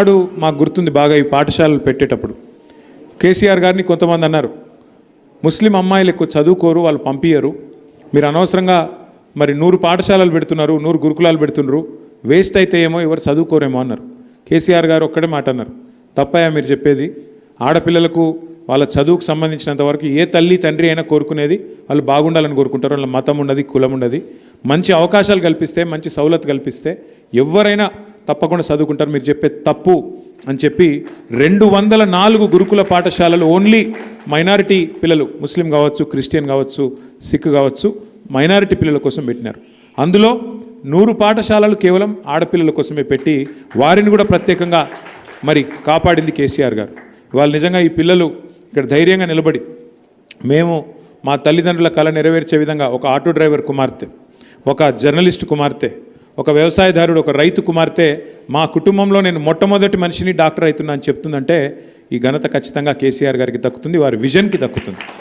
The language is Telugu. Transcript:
నాడు మాకు గుర్తుంది బాగా ఈ పాఠశాలలు పెట్టేటప్పుడు. కేసీఆర్ గారిని కొంతమంది అన్నారు ముస్లిం అమ్మాయిలు ఎక్కువ చదువుకోరు వాళ్ళు పంపించరు మీరు అనవసరంగా మరి నూరు పాఠశాలలు పెడుతున్నారు నూరు గురుకులాలు పెడుతున్నారు వేస్ట్ అయితే ఏమో ఎవరు చదువుకోరేమో అన్నారు. కేసీఆర్ గారు ఒక్కడే మాట అన్నారు తప్పయా మీరు చెప్పేది ఆడపిల్లలకు వాళ్ళ చదువుకు సంబంధించినంత వరకు ఏ తల్లి తండ్రి అయినా కోరుకునేది వాళ్ళు బాగుండాలని కోరుకుంటారు వాళ్ళ మతం ఉండదు కులం ఉండదు మంచి అవకాశాలు కల్పిస్తే మంచి సౌలత్ కల్పిస్తే ఎవరైనా తప్పకుండా చదువుకుంటారు. మీరు చెప్పే తప్పు అని చెప్పి రెండు వందల నాలుగు గురుకుల పాఠశాలలు ఓన్లీ మైనారిటీ పిల్లలు ముస్లిం కావచ్చు క్రిస్టియన్ కావచ్చు సిక్ కావచ్చు మైనారిటీ పిల్లల కోసం పెట్టినారు. అందులో నూరు పాఠశాలలు కేవలం ఆడపిల్లల కోసమే పెట్టి వారిని కూడా ప్రత్యేకంగా మరి కాపాడింది కేసీఆర్ గారు. వాళ్ళు నిజంగా ఈ పిల్లలు ఇక్కడ ధైర్యంగా నిలబడి మేము మా తల్లిదండ్రుల కళ నెరవేర్చే విధంగా ఒక ఆటో డ్రైవర్ కుమార్తె ఒక జర్నలిస్ట్ కుమార్తె ఒక వ్యవసాయదారుడు ఒక రైతు కుమార్తె మా కుటుంబంలో నేను మొట్టమొదటి మనిషిని డాక్టర్ అవుతున్నా అని చెప్తుందంటే ఈ ఘనత ఖచ్చితంగా కేసీఆర్ గారికి దక్కుతుంది వారి విజన్కి దక్కుతుంది.